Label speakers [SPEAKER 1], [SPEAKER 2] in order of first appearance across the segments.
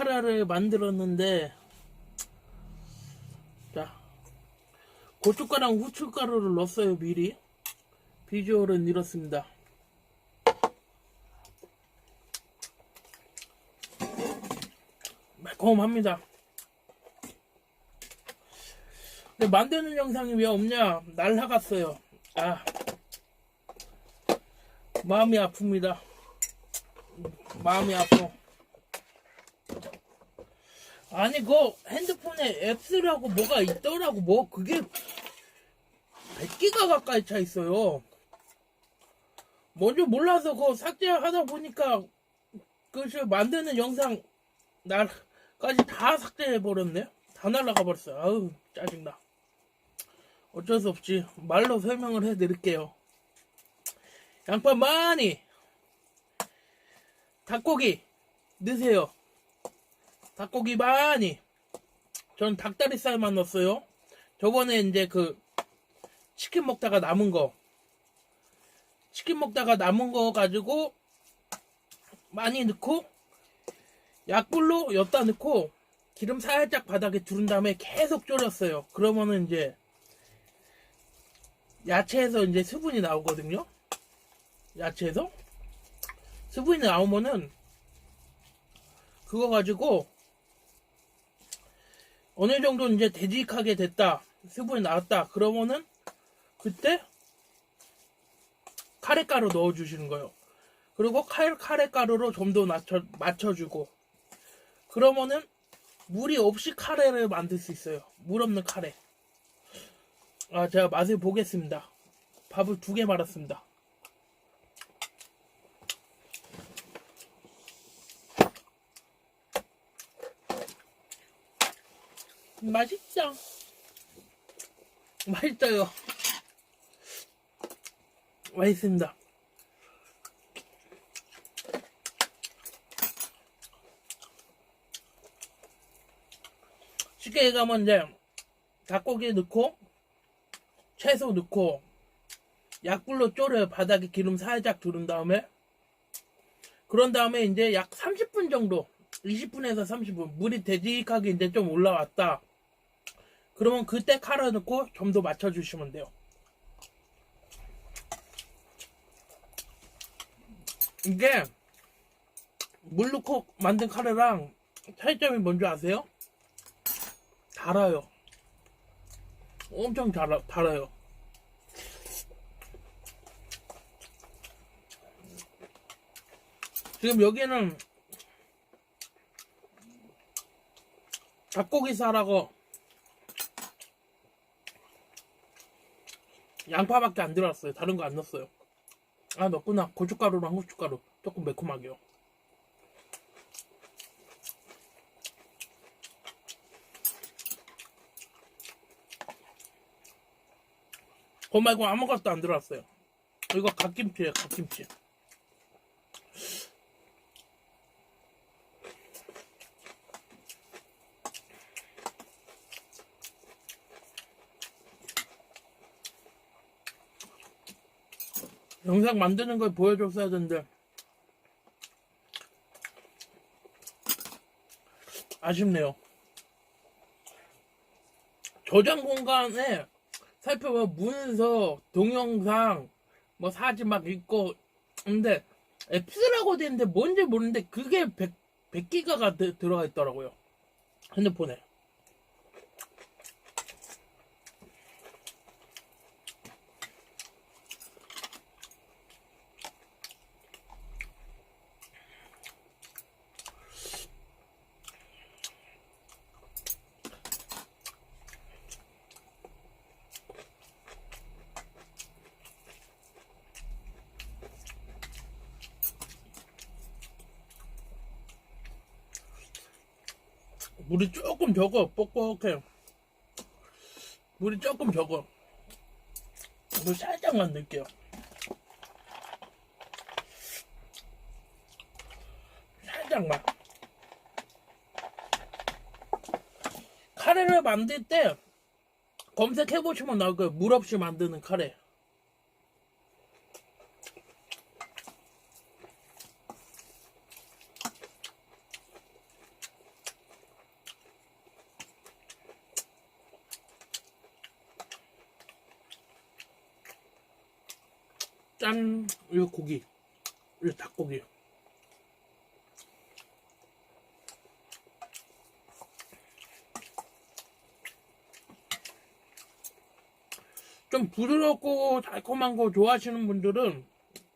[SPEAKER 1] 카레를 만들었는데 자 고춧가루랑 후춧가루를 넣었어요 미리. 비주얼은 이렇습니다. 매콤합니다. 근데 만드는 영상이 왜 없냐? 날라갔어요. 아 마음이 아픕니다. 마음이 아파 아니 그 핸드폰에 앱스라고 뭐가 있더라고 뭐. 그게 100기가 가까이 차 있어요. 뭔지 몰라서 그거 삭제하다 보니까 그 만드는 영상 날까지 다 삭제해 버렸네. 다 날라가 버렸어요. 아우 짜증나. 어쩔 수 없지. 말로 설명을 해 드릴게요. 양파 많이. 닭고기 넣으세요 닭고기 많이. 전 닭다리살만 넣었어요. 저번에 이제 그 치킨 먹다가 남은 거. 치킨 먹다가 남은 거 가지고 많이 넣고 약불로 엿다 넣고 기름 살짝 바닥에 두른 다음에 계속 졸였어요. 그러면은 이제 야채에서 이제 수분이 나오거든요. 야채에서 수분이 나오면은 그거 가지고 어느 정도 이제 되직하게 됐다 수분이 나왔다 그러면은 그때 카레가루 넣어 주시는 거예요. 그리고 칼, 카레가루로 좀 더 맞춰, 맞춰주고 그러면은 물이 없이 카레를 만들 수 있어요. 물 없는 카레. 아 제가 맛을 보겠습니다. 밥을 두 개 말았습니다 맛있죠? 맛있어요. 맛있습니다. 쉽게 얘기하면 이제 닭고기 넣고 채소 넣고 약불로 졸여요. 바닥에 기름 살짝 두른 다음에 그런 다음에 이제 약 30분 정도 20분에서 30분 물이 되직하게 이제 좀 올라왔다. 그러면 그때 칼을 넣고 좀더 맞춰주시면 돼요. 이게 물 넣고 만든 카레랑 차이점이 뭔지 아세요? 달아요. 엄청 달아, 달아요. 지금 여기는 닭고기 살하고 양파밖에 안 들어갔어요. 다른 거 안 넣었어요. 아 넣구나. 고춧가루랑 후춧가루 조금 매콤하게요. 그거 말고 아무것도 안 들어갔어요. 이거 갓김치예요. 갓김치. 영상 만드는 걸 보여줬어야 되는데 아쉽네요. 저장 공간에 살펴봐 문서, 동영상, 뭐 사진 막 있고 근데 앱스라고 돼 있는데 뭔지 모르는데 그게 100, 100기가가 들어가 있더라고요. 핸드폰에. 물이 조금 적어. 뻑뻑해 물이 조금 적어. 물 살짝만 넣을게요. 살짝만. 카레를 만들 때 검색해 보시면 나올 거예요. 물 없이 만드는 카레 짠! 이거 고기. 이거 닭고기. 좀 부드럽고 달콤한 거 좋아하시는 분들은,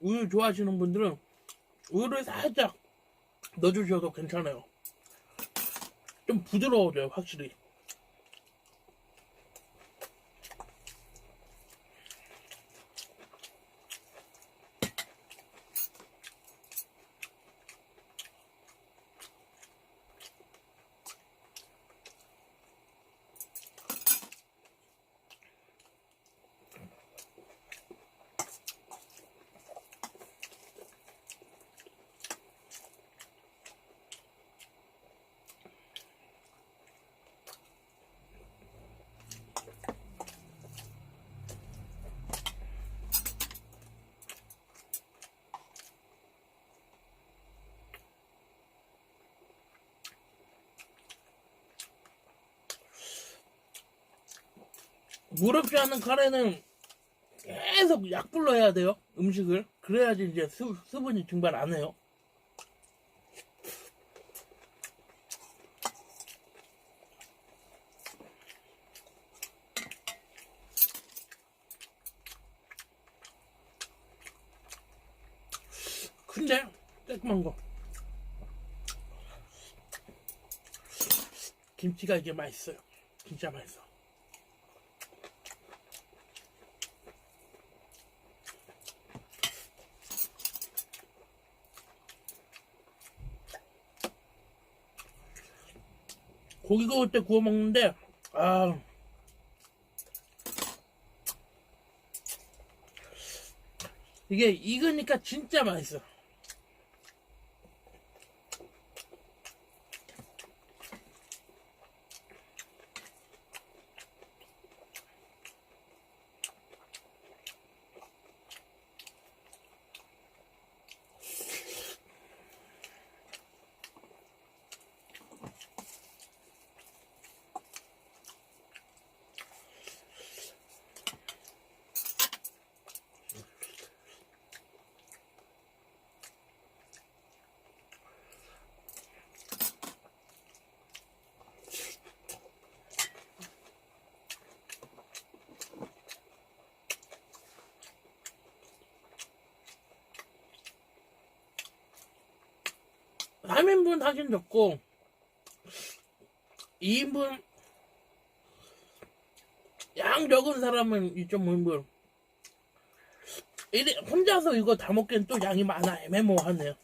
[SPEAKER 1] 우유 좋아하시는 분들은, 우유를 살짝 넣어주셔도 괜찮아요. 좀 부드러워져요, 확실히. 무럽지 않은 카레는 계속 약불로 해야 돼요. 음식을. 그래야지 이제 수, 수분이 증발 안 해요. 근데, 깔끔한 거. 김치가 이게 맛있어요. 진짜 맛있어. 고기 구울 때 구워 먹는데 아 이게 익으니까 진짜 맛있어. 삼인분 하긴 좋고 2인분 양 적은 사람은 2.5인분. 이래 혼자서 이거 다 먹기엔 또 양이 많아. 애매모호하네요.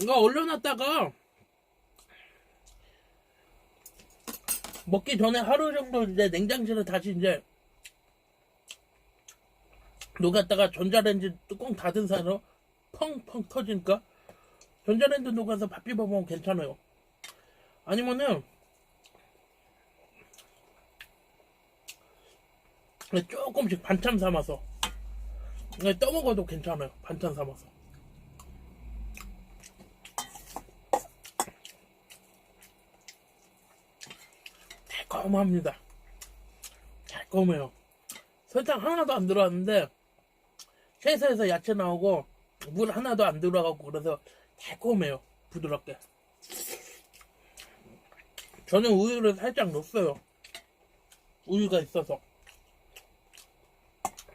[SPEAKER 1] 이거 얼려놨다가 먹기 전에 하루 정도 이제 냉장실에 다시 이제 녹았다가 전자레인지 뚜껑 닫은 사로 펑펑 터지니까 전자레인지 녹아서 밥 비벼 먹으면 괜찮아요. 아니면은 조금씩 반찬 삼아서 그냥 떠먹어도 괜찮아요. 반찬 삼아서. 달콤합니다. 달콤해요. 설탕 하나도 안 들어왔는데 채소에서 야채 나오고 물 하나도 안 들어가고 그래서 달콤해요. 부드럽게. 저는 우유를 살짝 넣었어요. 우유가 있어서.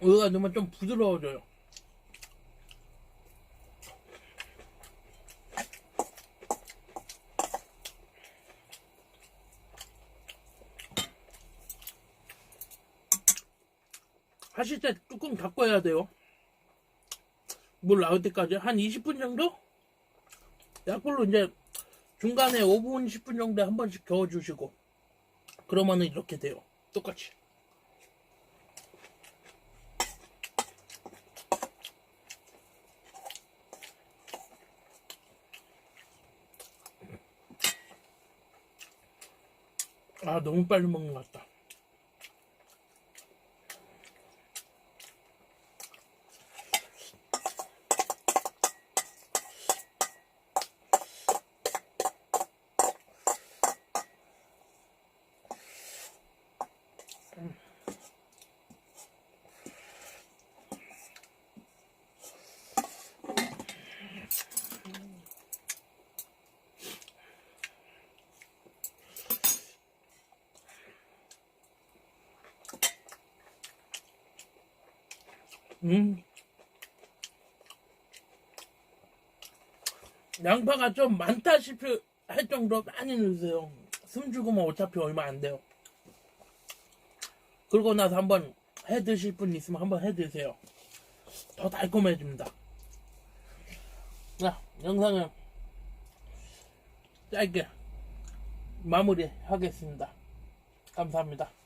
[SPEAKER 1] 우유가 넣으면 좀 부드러워져요. 하실 때 뚜껑 닫고 해야 돼요. 물 나올 때까지 한 20분 정도? 약불로 이제 중간에 5분, 10분 정도 한 번씩 겨워주시고 그러면은 이렇게 돼요. 똑같이. 아, 너무 빨리 먹는 것 같다. 음. 양파가 좀 많다 싶을 할 정도로 많이 넣으세요. 숨 죽으면 어차피 얼마 안 돼요. 그러고 나서 한번 해 드실 분 있으면 한번 해 드세요. 더 달콤해집니다. 자, 영상을 짧게 마무리 하겠습니다. 감사합니다.